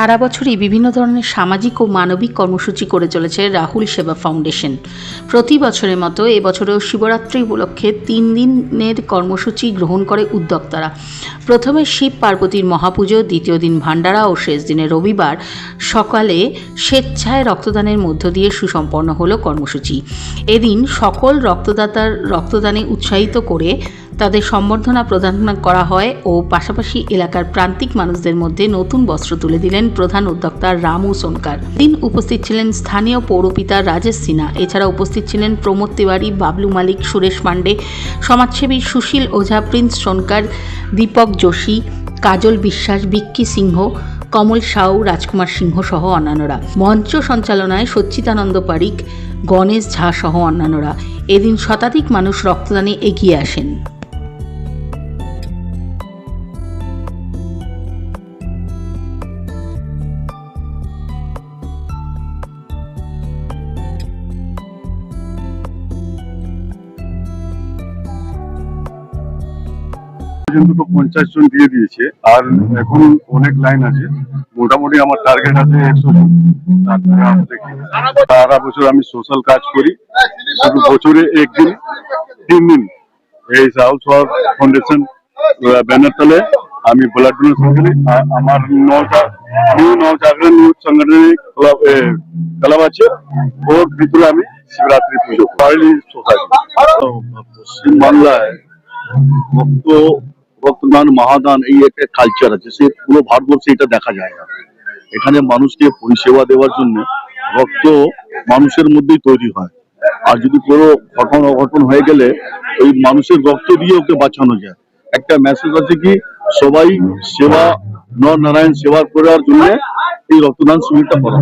সারা বছরই বিভিন্ন ধরনের সামাজিক ও মানবিক কর্মসূচি করে চলেছে রাহুল সেবা ফাউন্ডেশন। প্রতি বছরের মতো এবছরেও শিবরাত্রি উপলক্ষে তিন দিনের কর্মসূচি গ্রহণ করে উদ্যোক্তারা। প্রথমে শিব পার্বতীর মহাপুজো, দ্বিতীয় দিন ভান্ডারা ও শেষ দিনে রবিবার। সকালে স্বেচ্ছায় রক্তদানের মধ্য দিয়ে সুসম্পন্ন হলো কর্মসূচি। এদিন সকল রক্তদাতার রক্তদানে উৎসাহিত করে তাদের সম্বর্ধনা প্রদান করা হয় ও পাশাপাশি এলাকার প্রান্তিক মানুষদের মধ্যে নতুন বস্ত্র তুলে দিলেন প্রধান উদ্যোক্তা রামু সোনকার। দিন উপস্থিত ছিলেন স্থানীয় পৌরপিতা রাজেশ সিনহা। এছাড়া উপস্থিত ছিলেন প্রমোদ তিওয়ারি, বাবলু মালিক, সুরেশ পাণ্ডে, সমাজসেবী সুশীল ওঝা, প্রিন্স সোনকার, দীপক যোশী, কাজল বিশ্বাস বিক্কি সিংহ, কমল সাউ, রাজকুমার সিংহ সহ অন্যান্যরা। মঞ্চ সঞ্চালনায় সচ্চিতানন্দ পারিক, গণেশ ঝা সহ অন্যান্যরা। এদিন শতাধিক মানুষ রক্তদানে এগিয়ে আসেন। পর্যন্ত তো পঞ্চাশ জন দিয়ে দিয়েছে। আর এখন অনেক লাইন আছে। মোটামুটি আমার টার্গেট আছে একশো জন। সারা বছর আমি সোশ্যাল কাজ করি। শুধু বছরে একদিন, তিন দিন। এই সাউথ ফাউন্ডেশন ব্যানার তলে আমি ব্লাড ডোনেশন করি। আমার নটা নিউ নবজাগরণ নিউজ সংগঠনের ক্লাব ক্লাব আছে। ওর ভিতরে আমি শিবরাত্রি পুজো সোসাইটি পশ্চিমবাংলায় রক্ত রক্তদান মহাদান এই একটা কালচার আছে, সে পুরো ভারতবর্ষে এটা দেখা যায় না। এখানে মানুষকে পরিষেবা দেওয়ার জন্য রক্ত মানুষের মধ্যেই তৈরি হয়। আর যদি কোনো ঘটনা অঘটন হয়ে গেলে ওই মানুষের রক্ত দিয়ে ওকে বাঁচানো যায়। একটা মেসেজ আছে কি, সবাই সেবা, নর নারায়ণ সেবা করার জন্য এই রক্তদান শিবিরটা করা